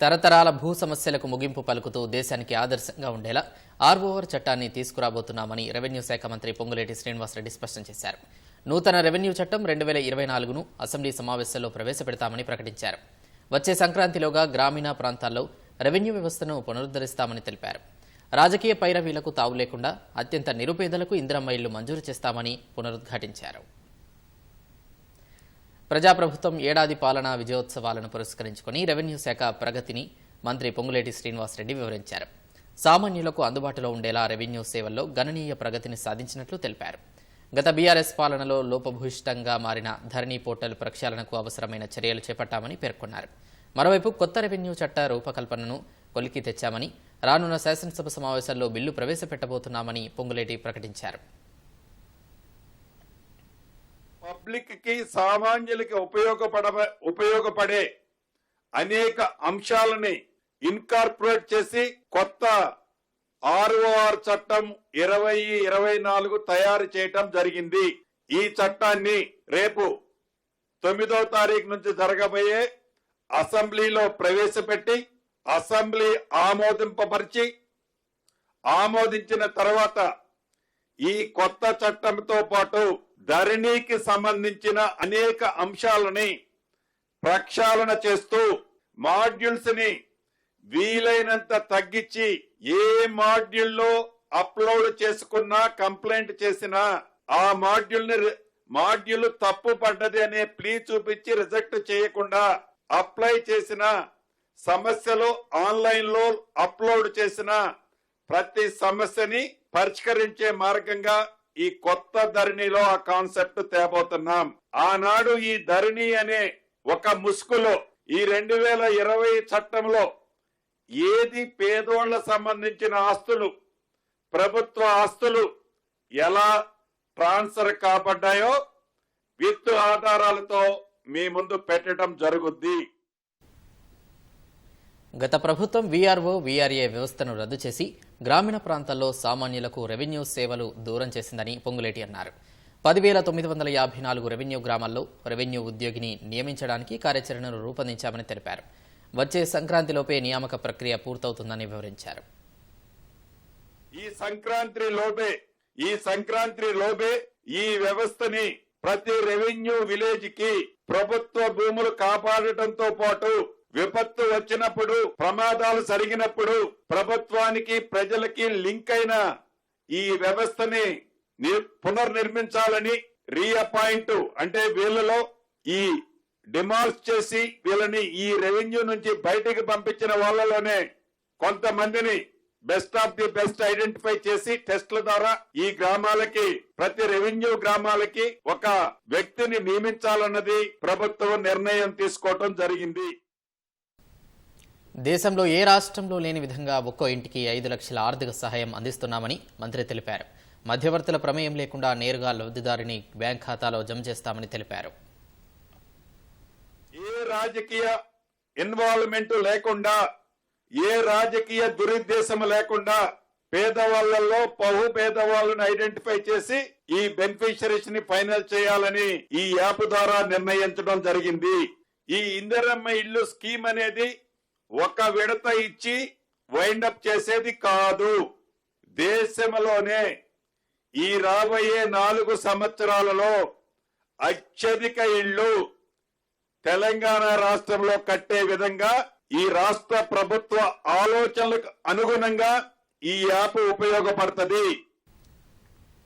తరతరాల భూ సమస్యలకు ముగింపు పలుకుతూ దేశానికి ఆదర్శంగా ఉండేలా ఆర్ఓఆర్ చట్టాన్ని తీసుకురాబోతున్నామని రెవెన్యూ శాఖ మంత్రి పొంగులేటి శ్రీనివాసరెడ్డి స్పష్టం చేశారు. నూతన రెవెన్యూ చట్టం రెండు వేల ఇరవై నాలుగును అసెంబ్లీ సమావేశంలో ప్రవేశపెడతామని ప్రకటించారు. వచ్చే సంక్రాంతిలోగా గ్రామీణ ప్రాంతాల్లో రెవెన్యూ వ్యవస్థను పునరుద్ధరిస్తామని తెలిపారు. రాజకీయ పైరవీలకు తావు లేకుండా అత్యంత నిరుపేదలకు ఇందిరమ్మ ఇళ్ళు మంజూరు చేస్తామని పునరుద్ఘాటించారు. ప్రజాప్రభుత్వం ఏడాది పాలన విజయోత్సవాలను పురస్కరించుకుని రెవెన్యూ శాఖ ప్రగతిని మంత్రి పొంగులేటి శ్రీనివాసరెడ్డి వివరించారు. సామాన్యులకు అందుబాటులో ఉండేలా రెవెన్యూ సేవల్లో గణనీయ ప్రగతిని సాధించినట్లు తెలిపారు. గత బీఆర్ఎస్ పాలనలో లోపభూయిష్టంగా మారిన ధరణి పోర్టల్ ప్రక్షాళనకు అవసరమైన చర్యలు చేపట్టామని పేర్కొన్నారు. మరోవైపు కొత్త రెవెన్యూ చట్ట రూపకల్పనను కొలికి తెచ్చామని రానున్న శాసనసభ సమావేశాల్లో బిల్లు ప్రవేశపెట్టబోతున్నామని పొంగులేటి ప్రకటించారు. పబ్లిక్కి సామాన్యులకి ఉపయోగపడ ఉపయోగపడే అనేక అంశాలని ఇన్కార్పొరేట్ చేసి కొత్త ఆర్ఓఆర్ చట్టం ఇరవై ఇరవై నాలుగు తయారు చేయటం జరిగింది. ఈ చట్టాన్ని రేపు తొమ్మిదో తారీఖు నుంచి జరగబోయే అసెంబ్లీలో ప్రవేశపెట్టి అసెంబ్లీ ఆమోదింపపరిచి ఆమోదించిన తర్వాత ఈ కొత్త చట్టంతో పాటు ధరణికి సంబంధించిన అనేక అంశాలని ప్రక్షాళన చేస్తూ మాడ్యూల్స్ని వీలైనంత తగ్గించి ఏ మాడ్యూల్లో అప్లోడ్ చేసుకున్నా కంప్లైంట్ చేసినా ఆ మాడ్యూల్ని రి- మాడ్యూల్ తప్పు పడ్డది అనే ప్లీ చూపించి రిజెక్ట్ చేయకుండా అప్లై చేసిన సమస్యలు ఆన్లైన్లో అప్లోడ్ చేసిన ప్రతి సమస్యని పరిష్కరించే మార్గంగా ఈ కొత్త ధరణిలో ఆ కాన్సెప్ట్ తేబోతున్నాం. ఆనాడు ఈ ధరణి అనే ఒక ముసుగులో ఈ రెండు వేల ఇరవై చట్టంలో ఏది పేదోళ్ళ సంబంధించిన ఆస్తులు ప్రభుత్వ ఆస్తులు ఎలా ట్రాన్స్ఫర్ కాబడ్డాయో విత్తు ఆధారాలతో మీ ముందు పెట్టడం జరుగుద్ది. గత ప్రభుత్వం వీఆర్ఓ వీఆర్ఏ వ్యవస్థను రద్దు చేసి గ్రామీణ ప్రాంతాల్లో సామాన్యులకు రెవెన్యూ సేవలు దూరం చేసిందని పొంగులేటి అన్నారు. పదివేల తొమ్మిది వందల యాభై నాలుగు రెవెన్యూ గ్రామాల్లో రెవెన్యూ ఉద్యోగిని నియమించడానికి కార్యాచరణను రూపొందించామని తెలిపారు. వచ్చే సంక్రాంతిలోపే నియామక ప్రక్రియ పూర్తవుతుందని వివరించారు. ఈ సంక్రాంతి లోపే ఈ సంక్రాంతి లోపే ఈ వ్యవస్థని ప్రతి రెవెన్యూ విలేజ్కి ప్రభుత్వ భూములు కాపాడటంతో పాటు వచ్చినప్పుడు ప్రమాదాలు జరిగినప్పుడు ప్రభుత్వానికి ప్రజలకి లింక్ అయిన ఈ వ్యవస్థని పునర్నిర్మించాలని రీఅపాయింట్ అంటే వీళ్ళలో ఈ డిమాల్స్ చేసి వీళ్ళని ఈ రెవెన్యూ నుంచి బయటికి పంపించిన వాళ్ళలోనే కొంతమందిని best of the best identify చేసి టెస్ట్ల ద్వారా ఈ గ్రామాలకి ప్రతి రెవెన్యూ గ్రామాలకి ఒక వ్యక్తిని నియమించాలన్నది ప్రభుత్వం నిర్ణయం తీసుకోవటం జరిగింది. దేశంలో ఏ రాష్ట్రంలో లేని విధంగా ఒక్కో ఇంటికి ఐదు లక్షల ఆర్థిక సహాయం అందిస్తున్నామని మంత్రి తెలిపారు. మధ్యవర్తుల ప్రమేయం లేకుండా నేరుగా లబ్ధిదారిని బ్యాంక్ ఖాతాలో జమ చేస్తామని తెలిపారు. ఏ రాజకీయ ఇన్వాల్వ్మెంట్ లేకుండా ఏ రాజకీయ దురుద్దేశం లేకుండా పేదవాళ్ళలో బహు పేదవాళ్ళని ఐడెంటిఫై చేసి ఈ బెనిఫిషరీస్ని ఫైనల్ చేయాలని ఈ యాప్ ద్వారా నిర్ణయించడం జరిగింది. ఈ ఇందిరమ్మ ఇల్లు స్కీమ్ అనేది ఒక విడత ఇచ్చి వైండప్ చేసేది కాదు. దేశంలోనే ఈ రాబోయే నాలుగు సంవత్సరాలలో అత్యధిక ఇళ్ళు తెలంగాణ రాష్ట్రంలో కట్టే విధంగా ఈ రాష్ట్ర ప్రభుత్వ ఆలోచనలకు అనుగుణంగా ఈ యాప్ ఉపయోగపడుతుంది.